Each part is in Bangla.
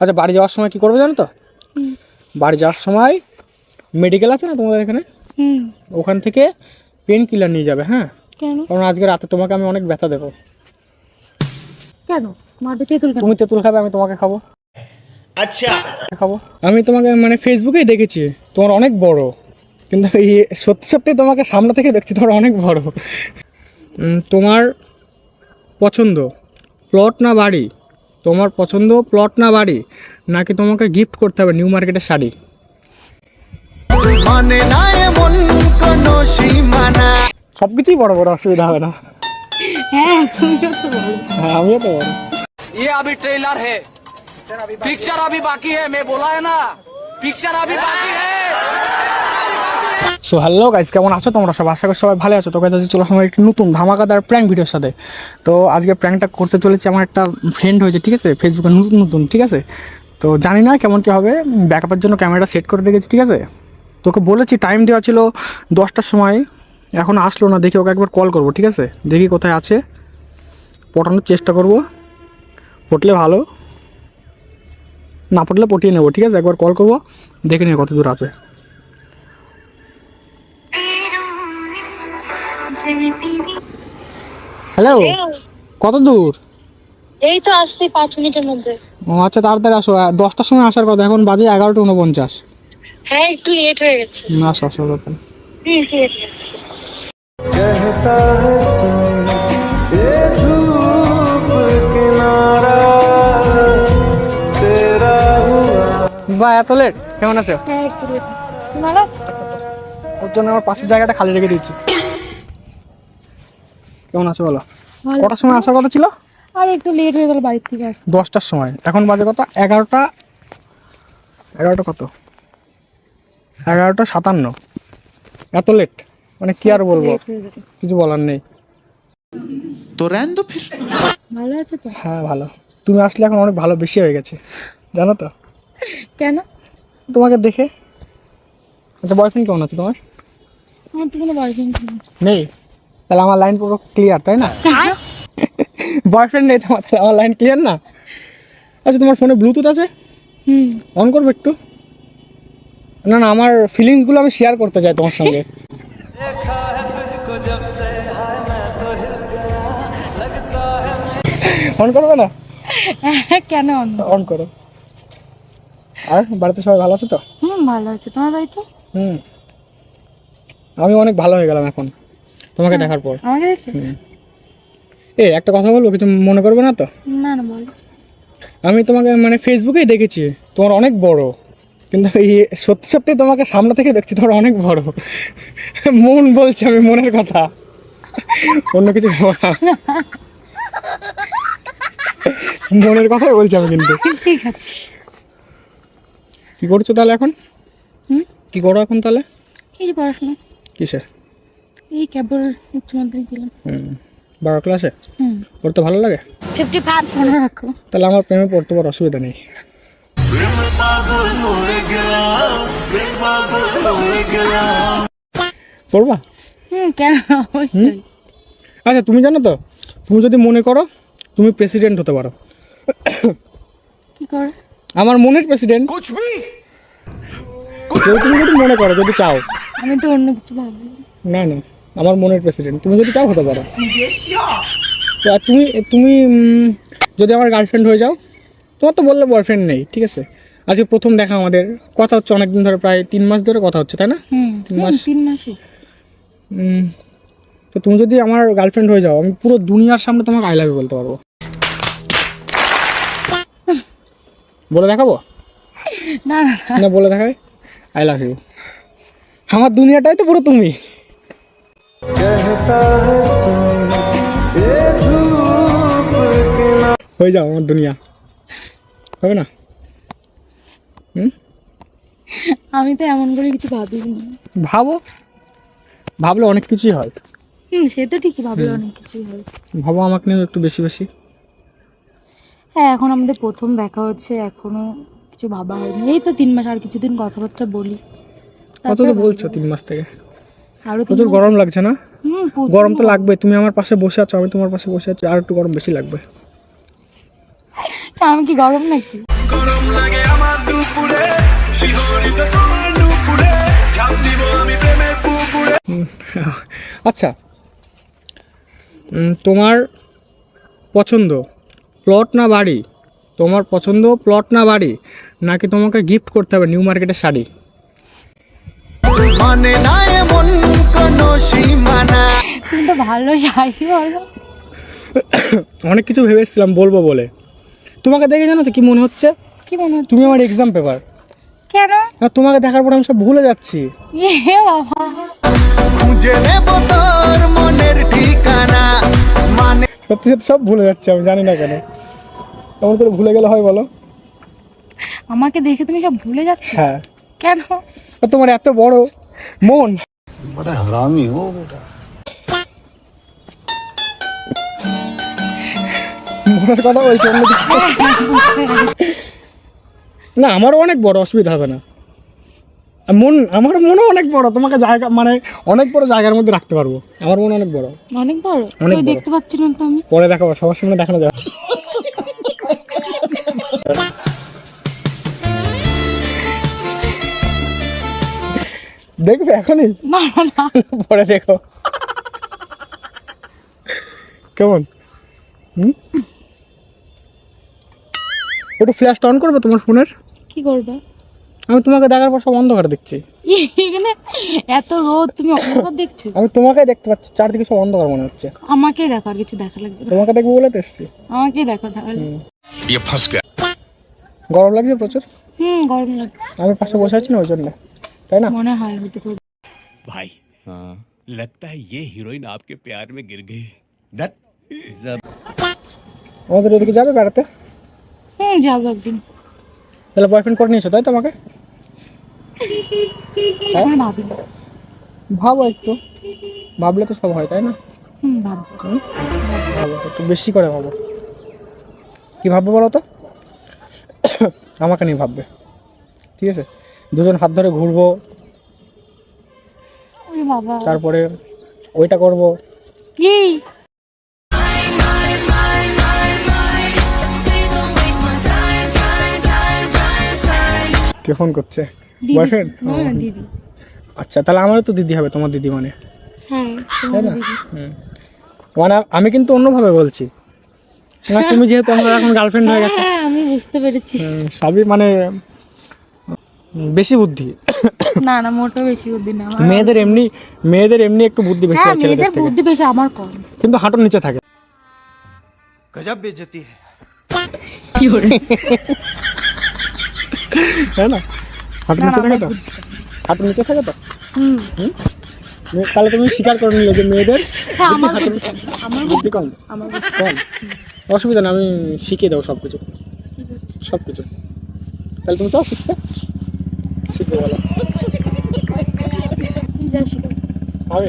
আচ্ছা বাড়ি যাওয়ার সময় কি করবে জানো তো? বাড়ি যাওয়ার সময় মেডিকেল আছে না তোমাদের এখানে? ওখান থেকে পেন কিলার নিয়ে যাবে হ্যাঁ? কেন? কারণ আজকে রাতে তোমাকে আমি অনেক ব্যথা দেবো। কেন? তুমি তেঁতুল খাবে আমি তোমাকে খাব। আচ্ছা। খাব। আমি তোমাকে মানে ফেসবুকেই দেখেছি তোমার অনেক বড়। কিন্তু এই সত্যি সত্যি তোমাকে সামনে থেকে দেখছি তোমার অনেক বড়। তোমার পছন্দ প্লট না বাড়ি? তোমার পছন্দ প্লট না বাড়ি নাকি তোমাকে গিফট করতে হবে নিউ মার্কেটের শাড়ি মানে না এমন কোন সীমানা সব কিছুই বড় বড় অসুবিধা হবে না হ্যাঁ তুমিও তো বলো হ্যাঁ আমিও তো বড় ये अभी ट्रेलर है पिक्चर अभी बाकी है मैं बोला है ना पिक्चर अभी बाकी है সো হ্যালো গাইজ কেমন আছো? তোমরা সব আশা করি সবাই ভালো আছো। তো গাইজ আজকে চলে আসলাম একটি নতুন ধামাকাদার প্র্যাঙ্ক ভিডিওর সাথে। তো আজকে প্র্যাঙ্কটা করতে চলেছি আমার একটা ফ্রেন্ড হয়েছে, ঠিক আছে? ফেসবুকে নতুন নতুন, ঠিক আছে? তো জানি না কেমন কী হবে। ব্যাকআপের জন্য ক্যামেরাটা সেট করে দেখেছি ঠিক আছে? তোকে বলেছি টাইম দেওয়া ছিল দশটার সময়। এখন আসলো না, দেখি ওকে একবার কল করব, ঠিক আছে? দেখি কোথায় আছে। পটানোর চেষ্টা করব। পটলে ভালো। না পটলে পটিয়ে নেব, ঠিক আছে? একবার কল করব। দেখে নিয়ে কত দূর আছে। হ্যালো কত দূর? এই তো আসছি পাঁচ মিনিটের মধ্যে। ও আচ্ছা তাড়াতাড়ি আসো। দশটার সময় আসার কথা। এখন বাজে এগারোটা উনপঞ্চাশ হ্যাঁ একটু লেট হয়ে গেছে। না আসো আসো ব্যাপার বা এত লেট কেমন আছো? হ্যাঁ? ওর জন্য আমার পাশের জায়গাটা খালি রেখে দিচ্ছি কেমন আছো বলো? কটার সময় আসার কথা ছিল? আর একটু লেট হয়ে গেল বাড়ির থেকে আসতে। দশটার সময়। এখন বাজে কত? এগারোটা এগারোটা কত? এগারোটা সাতান্ন। এত লেট মানে কি আর বলব? কিছু বলার নেই। তো রেন দো ফির। ভালো আছে তো? হ্যাঁ ভালো। তুমি আসলে এখন অনেক ভালো বেশি হয়ে গেছে। জানো তো? কেন? তোমাকে দেখে। আচ্ছা বয়ফ্রেন্ড কেমন আছে তোমার? আমার তো কোনো বয়ফ্রেন্ড নেই? তাহলে আমার লাইন পুরো ক্লিয়ার তাই না? বয়ফ্রেন্ড নেই তোমার তাহলে আমার লাইন ক্লিয়ার না? আচ্ছা তোমার ফোনে ব্লুটুথ আছে? হুম। অন করবে একটু? না না আমার ফিলিংসগুলো আমি শেয়ার করতে চাই তোমার সঙ্গে। অন করবে না? কেন অন অন করো। আর বাড়িতে সবাই ভালো আছে তো? হুম ভালো আছে। তোমার বাড়িতে? হুম। আমি অনেক ভালো হয়ে গেলাম এখন। তোমাকে দেখার পর। আমাকে দেখে? এ একটা কথা বলব? কিছু মনে করবে না তো? না না বলো। আমি তোমাকে মানে ফেসবুকেই দেখেছি। তোমার অনেক বড়। কিন্তু এই সত্যি সত্যি তোমাকে সামনে থেকে দেখছি তোমার অনেক বড়। মন বলছে আমি মনের কথা। অন্য কিছু মনের কথাই বলছি আমি কিন্তু। ঠিক আছে। কি করছ তাহলে এখন? কি করো এখন তাহলে? এই যে পড়াশোনা। কিসে? এই কেবল উচ্চ মাধ্যমিক দিলাম বারো ক্লাসে পড়তে ভালো লাগে? ফিফটি ফাইভ মনে রাখো। তাহলে আমার প্রেমে পড়তে পারার অসুবিধা নেই। পড়বা? হুম কেন? অবশ্যই। আচ্ছা তুমি জানো তো তুমি যদি মনে করো তুমি প্রেসিডেন্ট হতে পারো। কি করে? আমার মনের প্রেসিডেন্ট তুমি যদি মনে করো যদি চাও। আমি তো অন্য কিছু ভাবি। না না। আমার মনের প্রেসিডেন্ট তুমি যদি চাও হতে পারো। তো আর তুমি তুমি যদি আমার গার্লফ্রেন্ড হয়ে যাও তোমার তো বললে বয়ফ্রেন্ড নেই ঠিক আছে? আজকে প্রথম দেখা আমাদের কথা হচ্ছে অনেকদিন ধরে প্রায় তিন মাস ধরে কথা হচ্ছে তাই না? তিন মাস। তিন মাসে তো তুমি যদি আমার গার্লফ্রেন্ড হয়ে যাও আমি পুরো দুনিয়ার সামনে তোমাকে আই লাভ ইউ বলতে পারব। বলে দেখাবো? না না না। না বলে দেখাই? আই লাভ ইউ আমার দুনিয়াটাই তো পুরো তুমি। হয়ে যাও আমার দুনিয়া। হবে না? হুম? আমি তো এমন করে কিছু ভাবি ভাবো। ভাবলে অনেক কিছুই হয়। হুম সে তো ঠিকই ভাবলে অনেক কিছুই হয়। ভাবো আমাকে নিয়ে একটু বেশি বেশি। হ্যাঁ এখন আমাদের প্রথম দেখা হচ্ছে এখনও কিছু ভাবা হয়নি। এই তো তিন মাস আর কিছুদিন কথাবার্তা বলি। কত তো বলছো তিন মাস থেকে? প্রচুর গরম লাগছে না? গরম তো লাগবে তুমি আমার পাশে বসে আছো আমি তোমার পাশে বসে আছি আর একটু গরম বেশি লাগবে। আমি কি গরম নাকি? গরম লাগে আমার দুপুরে শিহরিত তোমার দুপুরে ঝাঁপ দিব আমি প্রেমের পুকুরে। আচ্ছা। তোমার পছন্দ প্লট না বাড়ি? তোমার পছন্দ প্লট না বাড়ি? নাকি তোমাকে গিফট করতে হবে নিউ মার্কেটের শাড়ি? মানে না ভালো শাড়ি বলো। অনেক কিছু ভেবেছিলাম বলব বলে। তোমাকে দেখে জানো তো কি মনে হচ্ছে? কি মনে হচ্ছে? তুমি আমার এক্সাম পেপার কেন? আর তোমাকে দেখার পর আমি সব ভুলে যাচ্ছি। এ বাবা। খুঁজে নেব তোর মনের ঠিকানা। মানে সত্যি সত্যি সব ভুলে যাচ্ছি আমি জানি না কেন। এমন করে ভুলে গেলে হয় বলো? আমাকে দেখে তুমি সব ভুলে যাচ্ছ? হ্যাঁ। কেন? আর তোমার এত বড় মন। মনের কথা বলছি অন্য না আমারও অনেক বড় অসুবিধা হবে না। মন আমার মনও অনেক বড়। তোমাকে জায়গা মানে অনেক বড় জায়গার মধ্যে রাখতে পারব। আমার মন অনেক বড়। অনেক বড়? অনেক দেখতে পাচ্ছি না তো আমি। পরে দেখাবো সবার সামনে দেখানো যাবে। দেখবে এখনই? না না না। পরে দেখো। কেমন? হুম? একটু ফ্ল্যাশটা অন করবে তোমার ফোনের কি করবে আমি তোমাকে দেখার পর সব অন্ধকার দেখছি এখানে এত রোদ তুমি অন্ধকার দেখছো আমি তোমাকে দেখতে পাচ্ছি চারদিকে সব অন্ধকার মনে হচ্ছে আমাকেই দেখো আর কিছু দেখা লাগবে না। তোমাকে দেখবো বলে তো এসছি আমাকেই দেখো তাহলে গরম লাগছে প্রচুর হুম গরম লাগছে আমি পাশে বসে আছি না ওই জন্য তাই না মনে হয় হতে পারে भाई लगता है ये हीरोइन आपके प्यार में गिर गई আমাদের ওদিকে যাবে বেড়াতে হুম যাব একদিন। তাহলে বয়ফ্রেন্ড করে নিয়েছো তাই তো আমাকে? ভাবি না। ভাবো একটু। ভাবলে তো সব হয় তাই না? হুম ভাববো। হুম? ভাবো একটু বেশি করে ভাবো। কি ভাববে বলো তো? আমাকে নিয়ে ভাববে। ঠিক আছে? দুজন হাত ধরে ঘুরবো। ওরে বাবা। তারপরে ওইটা করব। কি? কে ফোন করছে? বয়ফ্রেন্ড না না দিদি। আচ্ছা তাহলে আমারও তো দিদি হবে তোমার দিদি মানে। হ্যাঁ তাই না? মানে আমি কিন্তু অন্যভাবে বলছি। না তুমি যেহেতু আমার এখন গার্লফ্রেন্ড হয়ে গেছে। হ্যাঁ আমি বুঝতে পেরেছি। সবই মানে বেশি বুদ্ধি। না না মোটো বেশি বুদ্ধি না মেয়েদের এমনি মেয়েদের এমনি একটু বুদ্ধি বেশি হ্যাঁ হয় ছেলেদের মেয়েদের বুদ্ধি বেশি আমার কম। কিন্তু হাঁটুর নিচে থাকে। গজব বেজতি তাই না হাঁটুর না, নিচে না, থাকে তো? হাঁটুর নিচে থাকে তো? হুম। তাহলে তুমি স্বীকার করে নিলে যে মেয়েদের হ্যাঁ বুদ্ধি কম। কম। অসুবিধা না আমি শিখিয়ে দেবো সব কিছু সব কিছু তাহলে তুমি চাও শিখতে? শিখবে বলো। আমি?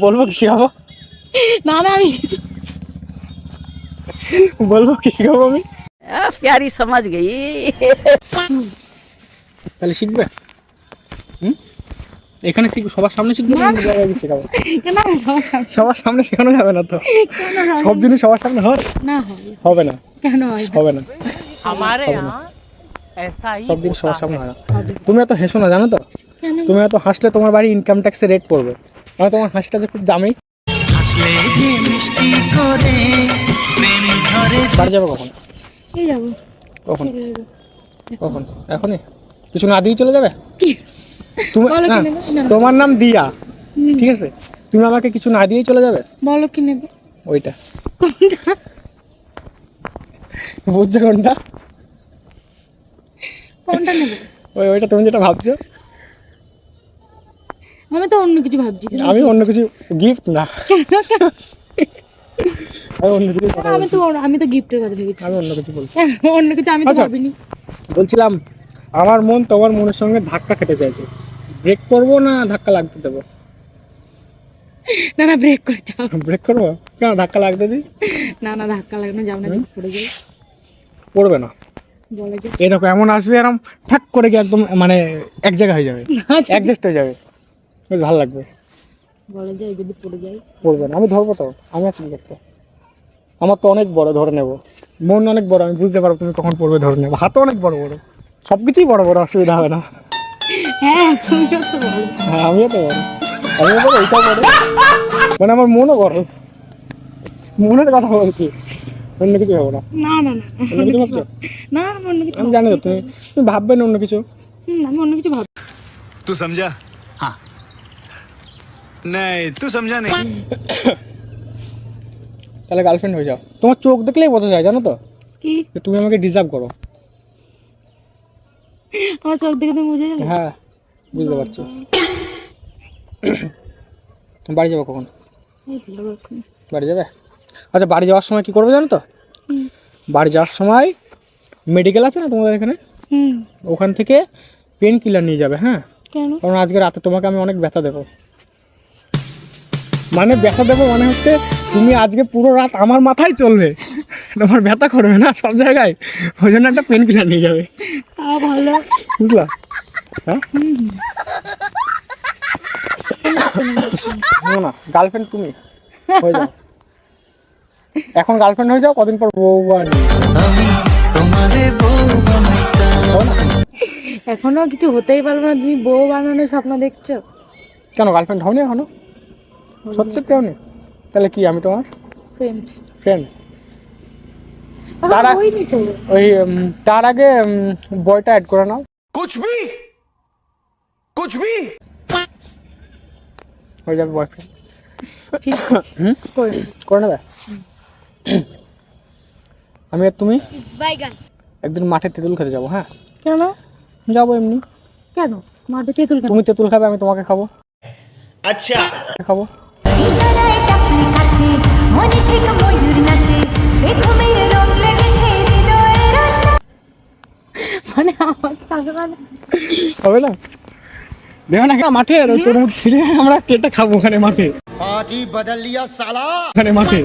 বলব কি শিখাবো? না না আমি বলব কি শিখাবো আমি? प्यारी समझ गई তাহলে শিখবে হুম এখানে শিখবে সবার সামনে শিখবে না অন্য জায়গায় গিয়ে শেখাবো না না সমস্যা নেই। সবার সামনে শেখানো যাবে না তো কেন হয়? সব জিনিস সবার সামনে হয় না হয় হবে না কেন হয় না? হবে না हमारे হবে না। यहाँ ऐसा ही সব জিনিস সবার সামনে হয় না হবে তুমি এত হেসো না জানো তো কেন তুমি এত হাসলে তোমার বাড়ি ইনকাম ট্যাক্সের রেট পড়বে মানে তোমার হাসিটা যে খুব দামি বাড়ি যাবে কখন এই যাব। কখন? কখন? এখনই? কিছু না দিয়ে চলে যাবে? তুমি। তোমার নাম দিয়া। ঠিক আছে? তুমি আমাকে কিছু না দিয়েই চলে যাবে? বলো কি নেবে? ওইটা। বুঝছ কোনটা? কোনটা নেবে? ওই ওইটা তুমি যেটা ভাবছ। আমি তো অন্য কিছু ভাবছি। আমি অন্য কিছু গিফট না। আমি তো আমি তো গিফটের কথা ভেবেছি। আমি অন্য কিছু বলছি। কেন? অন্য কিছু আমি তো আচ্ছা। ভাবিনি। বলছিলাম আমার মন তোমার মনের সঙ্গে ধাক্কা খেতে চাইছে। ব্রেক করব না ধাক্কা লাগতে দেবো? না না ব্রেক করে যাও। ব্রেক করব? কেন ধাক্কা লাগতে দিই? না না ধাক্কা লাগানো যাও না পড়ে যাই পড়বে না। এই দেখো এমন আসবে এরম ঠাক করে গিয়ে একদম মানে এক জায়গা হয়ে যাবে। অ্যাডজাস্ট হয়ে যাবে। বেশ ভালো লাগবে। বলে যাই যদি পড়ে যাই। পড়বে না। আমি ধরবো তো। আমি আছি কি করতে আমার তো অনেক বড় ধরে নেব। মন অনেক বড় আমি বুঝতে পারব তুমি কখন পড়বে ধরে নেব। হাতও অনেক বড় বড়। সব কিছুই বড় বড় অসুবিধা হবে না। হ্যাঁ, হ্যাঁ আমিও তো বড়। আমিও তো ওইটা বড়। মানে আমার মনও বড়। মনের কথা বলছি। অন্য কিছু ভাবো না। না না না। আমি জানি তুমি তুমি ভাববে না অন্য কিছু? আমি অন্য কিছু ভাব তুই সমঝা হ্যাঁ নাই তুই সমঝা নেই তাহলে গার্লফ্রেন্ড হয়ে যাও। তোমার চোখ দেখলেই বোঝা যায় জানো তো? কি? যে তুমি আমাকে ডিজার্ভ করো। আমার চোখ দেখে তুমি বুঝে যাবে? হ্যাঁ বুঝতে পারছি। বাড়ি যাব কখন? বাড়ি যাবে? আচ্ছা বাড়ি যাওয়ার সময় কি করবে জানো তো? বাড়ি যাওয়ার সময় মেডিকেল আছে না তোমাদের এখানে? ওখান থেকে পেন কিলার নিয়ে যাবে হ্যাঁ? কারণ আজকে রাতে তোমাকে আমি অনেক ব্যথা দেবো। মানে ব্যথা দেবো মানে হচ্ছে তুমি আজকে পুরো রাত আমার মাথায় চলবে। তোমার ব্যথা করবে না সব জায়গায়? ওই জন্য একটা পেন কিলার নিয়ে যাবে। তা ভালো। বুঝলা? হ্যাঁ? না গার্লফ্রেন্ড তুমি। হয়ে যাও। এখন গার্লফ্রেন্ড হয়ে যাও কদিন পর বউ এখনও কিছু হতেই পারবে না তুমি বউ বানানোর স্বপ্ন দেখছ। কেন গার্লফ্রেন্ড হওনি এখনও? সত্যি কেউ নেই? তাহলে কি আমি তোমার? ফ্রেন্ড ফ্রেন্ড তার ওই তার আগে বয়টা অ্যাড করে নাও। কুছ ভি কুছ ভি হয়ে যাবে বয়ফ্রেন্ড করে নেবে? আমি আর তুমি একদিন মাঠে তেঁতুল খেতে যাব হ্যাঁ? কেন? যাব এমনি। কেন? মাঠে তেঁতুল তুমি তেঁতুল খাবে আমি তোমাকে খাব। আচ্ছা। খাব। হবে না? দেখো না মাঠে? হ্যাঁ। তোর ছেলে আমরা কেটে খাব ওখানে মাঠে। পাটি বদল লিয়া সালা। ওখানে মাঠে।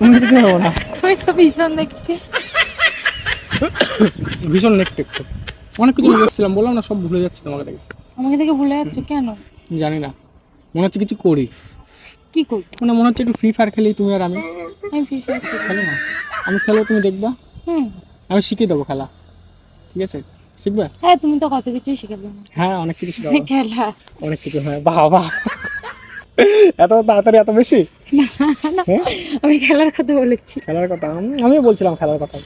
অন্য কিছু হবে না। ওই তো ভীষণ দেখছি। ভীষণ নেকটেক অনেক কিছু ভুলে বলেছিলাম বললাম না সব ভুলে যাচ্ছে তোমাকে দেখে। আমাকে দেখে ভুলে যাচ্ছে কেন? জানি না। মনে হচ্ছে কিছু করি। কি করি? মানে মনে হচ্ছে একটু ফ্রি ফায়ার খেলি তুমি আর আমি। আমি ফ্রি ফায়ার খেলি না? আমি খেলো তুমি দেখবা? হুম। আমি শিখিয়ে দেবো খেলা। ঠিক আছে? শিখবে? হ্যাঁ তুমি তো কত কিছুই শিখাবে। হ্যাঁ অনেক কিছু শেখাবো। খেলা। অনেক কিছু হ্যাঁ বাহ এত তাড়াতাড়ি এত বেশি? হ্যাঁ? আমি খেলার কথা বলেছি। খেলার কথা আমি- বলছিলাম খেলার কথা।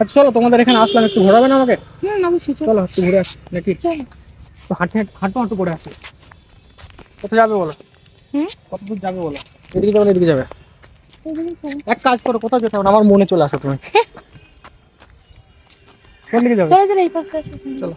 আচ্ছা চলো তোমাদের এখানে আসলাম একটু ঘোরাবে না আমাকে? হুম অবশ্যই চলো। একটু ঘুরে আসি নাকি? তো হাঁটে হাঁটু হাঁটু করে আসি। কোথায় যাবে বলো? হুম? কত দূর যাবে বলো? এদিকে যাবে এদিকে যাবে? এক কাজ করো কোথাও যেতে হবে আমার মনে চলে আসো তুমি। কোন দিকে যাবে। চলো চলো এই পাশটা চলো।